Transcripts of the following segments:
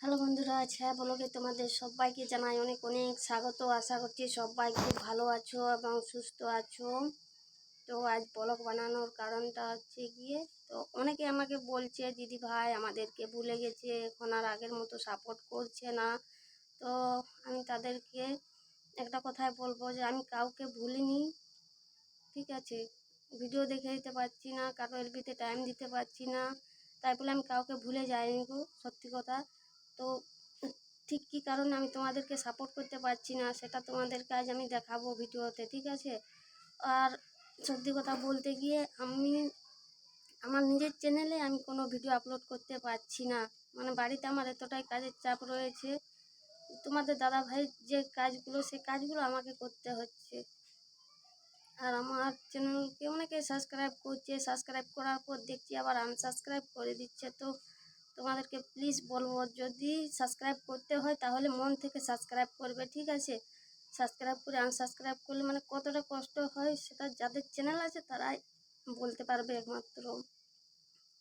Hello বন্ধুরা আচ্ছা ব্লগে তোমাদের সবাইকে জানাই অনেক অনেক স্বাগত। আশা করছি সবাই খুব ভালো আছো এবং সুস্থ আছো। তো আজ ব্লগ বানানোর কারণটা হচ্ছে গিয়ে, তো অনেকে আমাকে বলছে, দিদি ভাই, আমাদেরকে ভুলে গেছে, এখন আর আগের মতো সাপোর্ট করছে না। তো আমি তাদেরকে একটা কথাই বলব যে, আমি কাউকে ভুলিনি, ঠিক আছে? ভিডিও দেখে দিতে পারছি না, কারও এলবিতে টাইম দিতে পারছি না। তাই বলে আমি কাউকে ভুলে যাইনি গো, সত্যি কথা। তো ঠিক কী কারণে আমি তোমাদেরকে সাপোর্ট করতে পারছি না, সেটা তোমাদেরকে আজ আমি দেখাবো ভিডিওতে, ঠিক আছে? আর সত্যি কথা বলতে গিয়ে আমি, আমার নিজের চ্যানেলে আমি কোনো ভিডিও আপলোড করতে পারছি না। মানে বাড়িতে আমার এতটাই কাজের চাপ রয়েছে। তোমাদের দাদা ভাই যে কাজগুলো, সে কাজগুলো আমাকে করতে হচ্ছে। আর আমার চ্যানেলকে অনেকে সাবস্ক্রাইব করছে সাবস্ক্রাইব করার পর দেখছি আবার আনসাবস্ক্রাইব করে দিচ্ছে। তো তোমাদেরকে প্লিজ বলব, যদি সাবস্ক্রাইব করতে হয় তাহলে মন থেকে সাবস্ক্রাইব করবে, ঠিক আছে? সাবস্ক্রাইব করে আনসাবস্ক্রাইব করলে মানে কতটা কষ্ট হয় সেটা যাদের চ্যানেল আছে তারাই বলতে পারবে একমাত্র।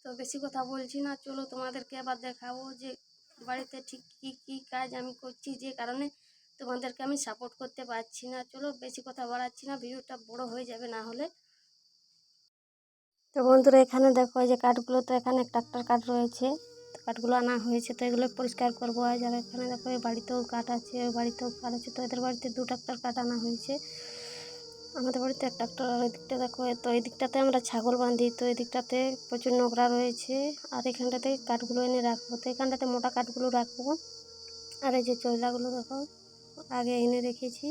তো বেশি কথা বলছি না, চলো তোমাদেরকে আবার দেখাবো যে বাড়িতে ঠিক কী কী কাজ আমি করছি যে কারণে তোমাদেরকে আমি সাপোর্ট করতে পারছি না। চলো বেশি কথা বাড়াচ্ছি না, ভিডিওটা বড় হয়ে যাবে না হলে। তো বন্ধুরা এখানে দেখো যে কাঠগুলো তো এখানে ট্রাক্টর কাঠ রয়েছে। কাঠগুলো আনা হয়েছে, তো এগুলো পরিষ্কার করব। আর এখানে দেখো, এই বাড়িতেও কাঠ আছে ওই বাড়িতেও কাঠ আছে, তো এদের বাড়িতে দু ট্রাক্টর কাঠ আনা হয়েছে। আমাদের বাড়িতে এক ট্রাক্টর, আর ওই দিকটা দেখো তো এই দিকটাতে আমরা ছাগল বাঁধি, তো এই দিকটাতে প্রচুর নোংরা রয়েছে। আর এখানটাতে কাঠগুলো এনে রাখব, তো এখানটাতে মোটা কাঠগুলো রাখব। আর এই যে চয়লাগুলো দেখো, আগে এনে রেখেছি।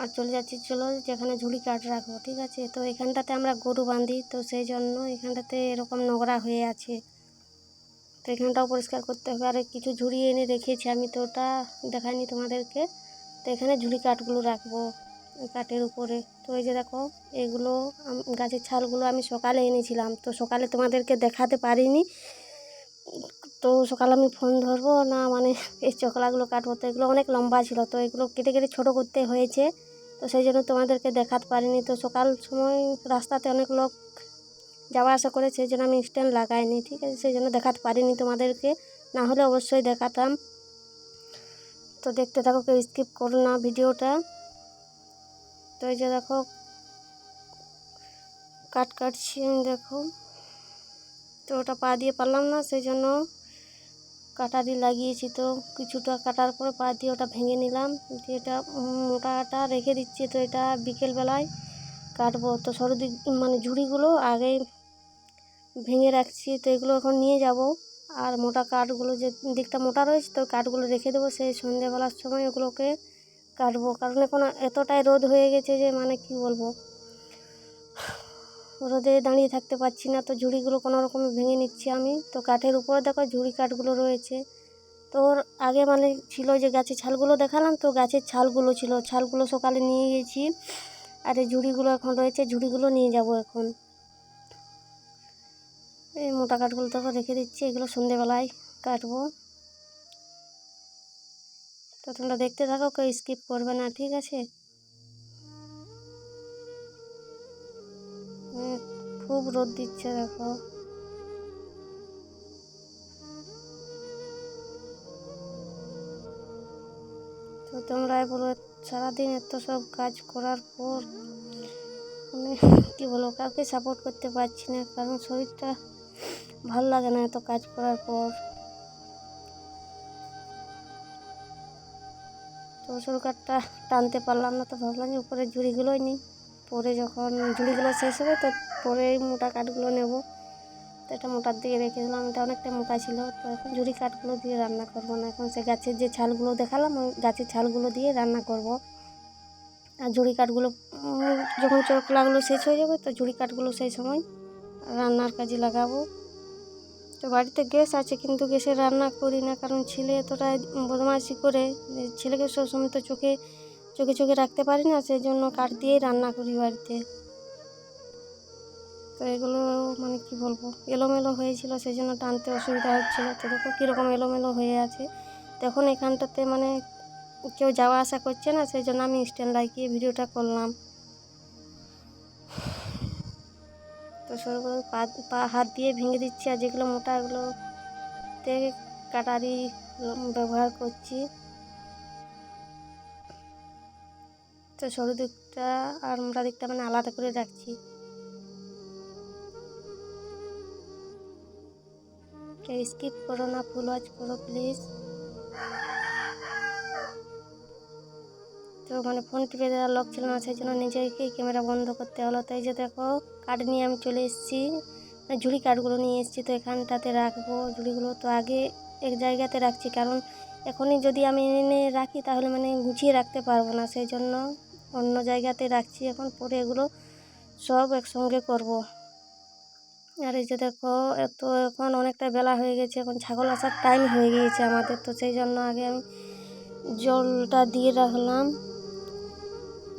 আর চলে যাচ্ছি, চলো যেখানে ঝুড়ি কাঠ রাখব, ঠিক আছে? তো এখানটাতে আমরা গরু বাঁধি, তো সেই জন্য এখানটাতে এরকম নোংরা হয়ে আছে। তো এখানটাও পরিষ্কার করতে হবে। আর কিছু ঝুড়ি এনে রেখেছি আমি তো, ওটা দেখাইনি তোমাদেরকে। তো এখানে ঝুড়ি কাঠগুলো রাখব কাঠের উপরে। তো এই যে দেখো, এগুলো গাছের ছালগুলো আমি সকালে এনেছিলাম। তো সকালে তোমাদেরকে দেখাতে পারিনি। তো সকালে আমি ফোন ধরবো, না মানে এই চকলাগুলো কাটবো তো এগুলো অনেক লম্বা ছিল, তো এগুলো কেটে কেটে ছোটো করতে হয়েছে। তো সেই জন্য তোমাদেরকে দেখাতে পারিনি। তো সকাল সময় রাস্তাতে অনেক লোক যাওয়া আসা করে সেই জন্য আমি স্ট্যান্ড লাগাইনি, ঠিক আছে? সেই জন্য দেখাতে পারিনি তোমাদেরকে। না হলে অবশ্যই দেখাতাম। তো দেখতে থাকো, কেউ স্কিপ করো না ভিডিওটা। তো এই যে দেখো, কাট কাটছি আমি দেখো। তো ওটা পা দিয়ে পারলাম না, সেই জন্য কাটারি লাগিয়েছি তো। কিছুটা কাটার পরে পা দিয়ে ওটা ভেঙে নিলাম। দিয়ে এটা মোটাটা রেখে দিচ্ছি তো এটা বিকেলবেলায় কাটবো। তো সরু মানে ঝুড়িগুলো আগেই ভেঙে রাখছি, তো এগুলো এখন নিয়ে যাব। আর মোটা কাঠগুলো যে দিকটা মোটা রয়েছে, তো কাঠগুলো রেখে দেবো সেই সন্ধ্যেবেলার সময় ওগুলোকে কাটবো। কারণ এখন এতটাই রোদ হয়ে গেছে যে মানে কি বলব? রোদে দাঁড়িয়ে থাকতে পারছি না, তো ঝুড়িগুলো কোনো রকমে ভেঙে নিচ্ছি আমি। তো কাঠের উপরে দেখো ঝুড়ি কাঠগুলো রয়েছে। তো ওর আগে মানে ছিল যে গাছের ছালগুলো দেখালাম, তো গাছের ছালগুলো ছিল। ছালগুলো সকালে নিয়ে গেছি। আর এই ঝুড়িগুলো এখন রয়েছে, ঝুড়িগুলো নিয়ে যাব এখন। এই মোটা কাঠগুলো তো রেখে দিচ্ছি, এগুলো সন্ধেবেলায় কাটবো। তো তোমরা দেখতে থাকো, কেউ স্কিপ করবে না, ঠিক আছে? খুব রোদ দিচ্ছে, দেখো। তো তোমরা বলো, সারাদিন এত সব কাজ করার পর মানে কী বলব, কাউকে সাপোর্ট করতে পারছি না, কারণ শরীরটা ভালো লাগে না এত কাজ করার পর। তো সরকারটা টানতে পারলাম না, তো ভাবলাম যে উপরে ঝুড়িগুলোই নিই। পরে যখন ঝুড়িগুলো শেষ হবে, তো পরে মোটা কাঠগুলো নেব। তো এটা মোটার দিকে রেখে দিলাম, এটা অনেকটা মোটা ছিল। তো এখন ঝুড়ি কাঠগুলো দিয়ে রান্না করব না, এখন সে গাছের যে ছালগুলো দেখালাম, ওই গাছের ছালগুলো দিয়ে রান্না করব। আর ঝুড়ি কাঠগুলো যখন চকলাগুলো শেষ হয়ে যাবে, তো ঝুড়ি কাঠগুলো সেই সময় রান্নার কাজে লাগাবো। তো বাড়িতে গ্যাস আছে কিন্তু গ্যাসে রান্না করি না, কারণ ছেলে এতটা বদমাইশি করে, ছেলেকে সবসময় তো চোখে চোখে চোখে রাখতে পারি না সেই জন্য কাঠ দিয়েই রান্না করি বাড়িতে। তো এগুলো মানে কি বলব, এলোমেলো হয়েছিল সেই জন্য টানতে অসুবিধা হচ্ছিল। তো দেখো কীরকম এলোমেলো হয়ে আছে। তখন এখানটাতে মানে কেউ যাওয়া আসা করছে না সেই জন্য আমি স্ট্যান্ড লাগিয়ে ভিডিওটা করলাম। তো সরু পা পা, হাত দিয়ে ভেঙে দিচ্ছি আর যেগুলো মোটা এগুলোতে কাটারি ব্যবহার করছি। তো সরু দিকটা আর মোটা দিকটা মানে আলাদা করে রাখছি। স্কিপ করো না ফুল ওয়াচ করো প্লিজ তো মানে ফোন টিপে দেওয়ার লক ছিল না, সেই জন্য নিজেকেই ক্যামেরা বন্ধ করতে হলো। তো এই যে দেখো কাঠ নিয়ে আমি চলে এসেছি। মানে ঝুড়ি কাঠগুলো নিয়ে এসেছি, তো এখানটাতে রাখব। ঝুড়িগুলো তো আগে এক জায়গাতে রাখছি, কারণ এখনই যদি আমি এনে রাখি, তাহলে মানে গুছিয়ে রাখতে পারব না। সেই জন্য অন্য জায়গাতে রাখছি এখন, পরে এগুলো সব একসঙ্গে করব। আর এই যে দেখো, এত এখন অনেকটা বেলা হয়ে গেছে, এখন ছাগল আসার টাইম হয়ে গিয়েছে আমাদের। তো সেই জন্য আগে আমি জলটা দিয়ে রাখলাম।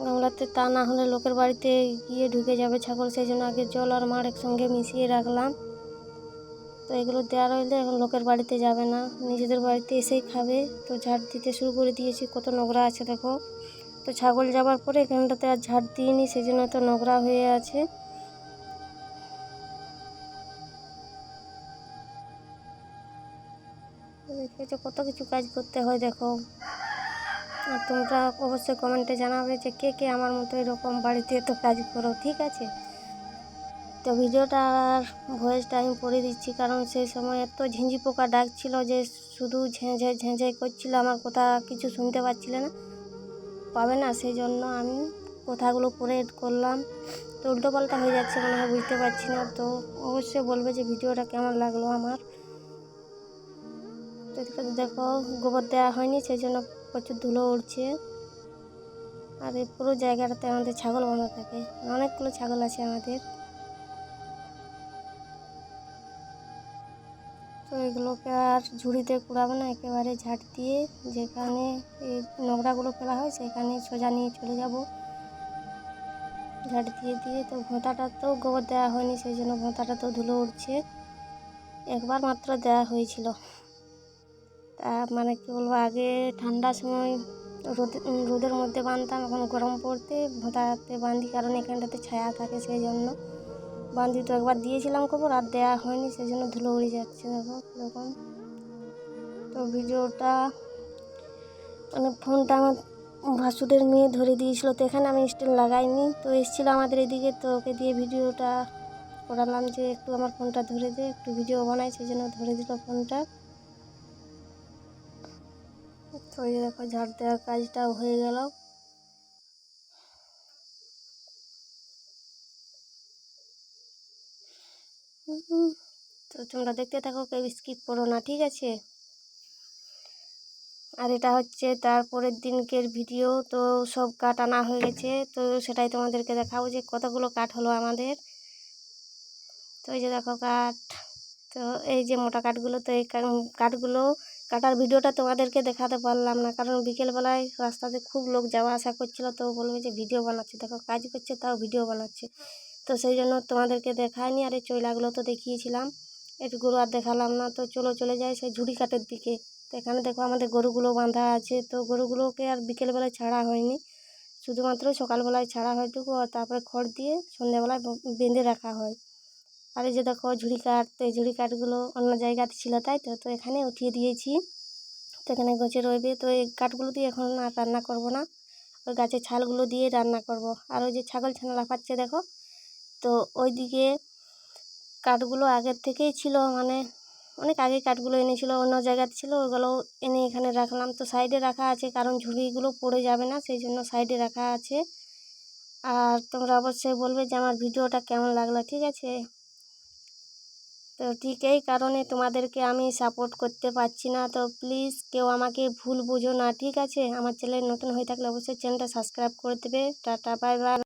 গামলাতে তা না হলে লোকের বাড়িতে গিয়ে ঢুকে যাবে ছাগল। সেই জন্য আগে জল আর মাড় একসঙ্গে মিশিয়ে রাখলাম। তো এগুলো দেওয়া রইলে, এখন লোকের বাড়িতে যাবে না। নিজেদের বাড়িতে এসেই খাবে। তো ঝাড় দিতে শুরু করে দিয়েছি, কত নোংরা আছে দেখো। তো ছাগল যাবার পরে এখানটাতে আর ঝাড় দিইনি, সেই জন্য তো নোংরা হয়ে আছে। কত কিছু কাজ করতে হয় দেখো। আর তোমরা অবশ্যই কমেন্টে জানাবে যে কে কে আমার মতো এরকম বাড়িতে এত কাজ করো, ঠিক আছে? তো ভিডিওটা আর ভয়েসটা আমি পড়ে দিচ্ছি, কারণ সেই সময় এত ঝিঁঝি পোকা ডাকছিল যে শুধু ঝেঁঝে ঝেঁঝে করছিল, আমার কথা কিছু শুনতে পাচ্ছিলে না। পাবে না সেই জন্য আমি কথাগুলো পরে এড করলাম। তো উল্টো পাল্টা হয়ে যাচ্ছে মনে হয়, বুঝতে পারছি না। তো অবশ্যই বলবে যে ভিডিওটা কেমন লাগল আমার। তো দেখো, গোবর দেওয়া হয়নি সেই জন্য প্রচুর ধুলো উড়ছে। আর এই পুরো জায়গাটাতে আমাদের ছাগল বাঁধা থাকে। অনেকগুলো ছাগল আছে আমাদের। তো এগুলোকে আর ঝুড়িতে কুড়াবো না, একেবারে ঝাঁট দিয়ে। যেখানে এই নোংরাগুলো ফেলা হয়, সেখানে সোজা নিয়ে চলে যাব। ঝাঁট দিয়ে দিয়ে তো ভোঁতাটা তো গোবর দেওয়া হয়নি, সেই জন্য ভোঁতাটা তো ধুলো উঠছে একবার মাত্র দেওয়া হয়েছিল। মানে কী বলব, আগে ঠান্ডার সময় রোদ রোদের মধ্যে বাঁধতাম এখন গরম পড়তে, ভোঁতাতে বাঁধি কারণ এখানটাতে ছায়া থাকে সেই জন্য বাঁধি তো একবার দিয়েছিলাম খবর, আর দেওয়া হয়নি সেই জন্য ধুলো উড়ে যাচ্ছে দেখো কীরকম। তো ভিডিওটা মানে ফোনটা আমার ভাসুরের মেয়ে ধরে দিয়েছিল, তো এখানে আমি স্টিল লাগাইনি, তো এসেছিল আমাদের এদিকে, তো ওকে দিয়ে ভিডিওটা করালাম যে একটু আমার ফোনটা ধরে দে, একটু ভিডিও বানাই সেই জন্য ধরে দিল ফোনটা। যে দেখো ঝাড় দেওয়ার কাজটাও হয়ে গেল। তো তোমরা দেখতে থাকো কেউ স্কিপ করো না, ঠিক আছে? আর এটা হচ্ছে তারপরের দিনকের ভিডিও তো সব কাঠ আনা হয়ে গেছে। তো সেটাই তোমাদেরকে দেখাবো যে কতগুলো কাঠ হলো আমাদের। তো এই যে দেখো কাঠ তো এই যে মোটা কাঠগুলো তো এই কাঠগুলো কাটার ভিডিওটা তোমাদেরকে দেখাতে পারলাম না। কারণ বিকেলবেলায় রাস্তাতে খুব লোক যাওয়া আসা করছিল, তো বলবে যে ভিডিও বানাচ্ছে। দেখো, কাজ করছে, তাও ভিডিও বানাচ্ছে। তো সেই জন্য তোমাদেরকে দেখায়নি, আর এই চইলাগুলো তো দেখিয়েছিলাম। একটু গরু আর দেখালাম না, তো চলো, চলে যাই সেই ঝুড়ি কাঠের দিকে। তো এখানে দেখো আমাদের গরুগুলো বাঁধা আছে। তো গরুগুলোকে আর বিকেলবেলায় ছাড়া হয়নি। শুধুমাত্র সকালবেলায় ছাড়া হয়টুকু, আর তারপরে খড় দিয়ে সন্ধ্যাবেলায় বেঁধে রাখা হয়। আর এই যে দেখো ঝুড়ি কাঠ, তো এই ঝুড়ি কাঠগুলো অন্য জায়গাতে ছিল, তাই তো? তো এখানে উঠিয়ে দিয়েছি। তো এখানে গছে রইবে। তো এই কাঠগুলো দিয়ে এখন আর রান্না করব না। ওই গাছের ছালগুলো দিয়ে রান্না করব। আর ওই যে ছাগল ছানা লাফাচ্ছে, দেখো? তো ওইদিকে কাঠগুলো আগের থেকেই ছিল মানে অনেক আগে কাঠগুলো এনেছিল, অন্য জায়গাতে ছিল ওইগুলো এনে এখানে রাখলাম। তো সাইডে রাখা আছে, কারণ ঝুড়িগুলো পড়ে যাবে না সেই জন্য সাইডে রাখা আছে। আর তোমরা অবশ্যই বলবে যে আমার ভিডিওটা কেমন লাগল, ঠিক আছে? তো ঠিক এই কারণে তোমাদেরকে আমি সাপোর্ট করতে পারছি না। তো প্লিজ কেউ আমাকে ভুল বুঝো না, ঠিক আছে? আমার চ্যানেল নতুন হয়ে থাকলে অবশ্যই চ্যানেলটা সাবস্ক্রাইব করে দেবে। Tata bye bye